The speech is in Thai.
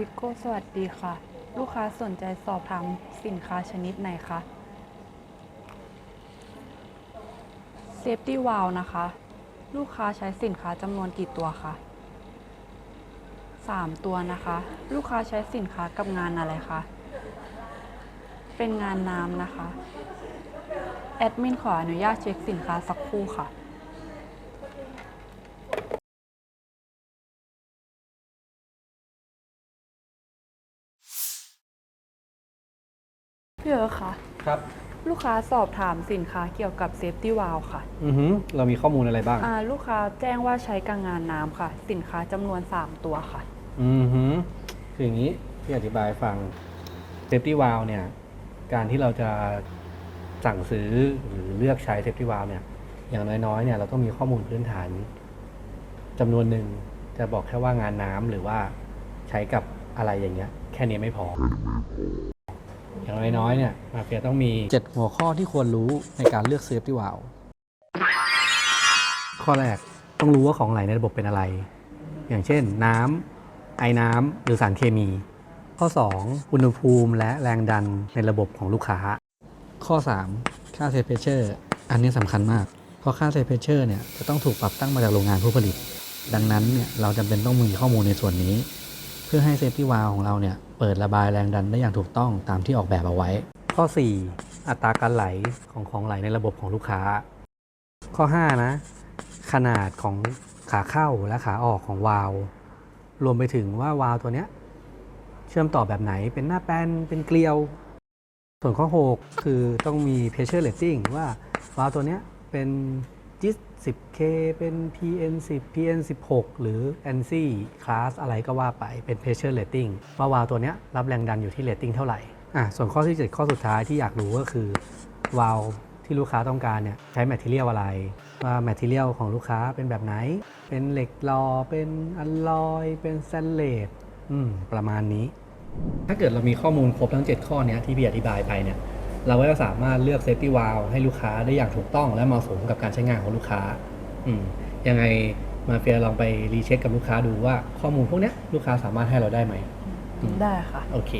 วิโก้สวัสดีค่ะ ลูกค้าสนใจสอบถามสินค้าชนิดไหนคะเซฟตี้วาลนะคะ ลูกค้าใช้สินค้าจำนวนกี่ตัวคะสามตัวนะคะ ลูกค้าใช้สินค้ากับงานอะไรคะเป็นงานน้ำนะคะ แอดมินขออนุญาตเช็คสินค้าสักครู่ค่ะ พี่เอ๋คะครับลูกค้าสอบถามสินค้าเกี่ยวกับเซฟตี้วาลค่ะอือหือเรามีข้อมูลอะไรบ้าง อ่าลูกค้าแจ้งว่าใช้กับงานน้ำค่ะ สินค้าจำนวน 3 ตัวค่ะ อือหือคืออย่างนี้พี่อธิบายให้ฟัง safety valve เนี่ย การที่เราจะสั่งซื้อหรือเลือกใช้ safety valve เนี่ย อย่างน้อยๆเนี่ยเราต้องมีข้อมูลพื้นฐานจำนวนหนึ่งจะบอกแค่ว่างานน้ำหรือว่าใช้กับอะไรอย่างเงี้ย แค่นี้ไม่พออย่าง น้อยๆเนี่ยมาเฟียต้องมี 7 หัวข้อที่ควรรู้ในการเลือก safety valve ข้อแรกต้องรู้ว่าของไหลในระบบเป็นอะไร อย่างเช่น น้ำไอ้น้ำหรือสารเคมี ข้อ 2 อุณหภูมิและแรงดันในระบบของลูกค้า ข้อ 3 ค่าเซฟเพเชอร์อันนี้สำคัญมาก เพราะค่าเซฟเพเชอร์เนี่ยจะต้องถูกปรับตั้งมาจากโรงงานผู้ผลิต ดังนั้นเนี่ยเราจำเป็นต้องมีข้อมูลในส่วนนี้ พื่อให้เซฟตี้วาลของเราเนี่ยเปิดระบายแรงดันได้อย่างถูกต้องตามที่ออกแบบเอาไว้ ข้อ 4 อัตราการไหลของของไหลในระบบของลูกค้า ข้อ 5 นะ ขนาดของขาเข้าและขาออกของวาลรวมไปถึงว่าวาลตัวเนี้ยเชื่อมต่อแบบไหนเป็นหน้าแป้นเป็นเกลียว ส่วนข้อ 6 คือต้องมี pressure rating ว่าวาลตัวเนี้ยเป็น JIT 10K เป็น PN 10 PN 16หรือ ANSI class อะไรก็ว่าไปเป็น pressure rating ว่าวาล์วตัวนี้รับแรงดันอยู่ที่ rating เท่าไหร่อะส่วนข้อที่ 7 ข้อสุดท้ายที่อยากรู้ก็คือวาล์วที่ลูกค้าต้องการเนี่ยใช้ material อะไร ว่า material ของลูกค้าเป็นแบบไหน เป็นเหล็กลอเป็นอลลอยเป็นสแตนเลสอืมประมาณนี้ ถ้าเกิดเรามีข้อมูลครบทั้ง 7 ข้อเนี้ยที่พี่อธิบายไปเนี่ย เราก็จะสามารถเลือก safety valve ให้ลูกค้าได้อย่างถูกต้องและเหมาะสมกับการใช้งานของลูกค้า อืมยังไงมาเฟียลองไปรีเช็คกับลูกค้าดูว่าข้อมูลพวกเนี้ยลูกค้าสามารถให้เราได้ไหมอืมได้ค่ะ โอเค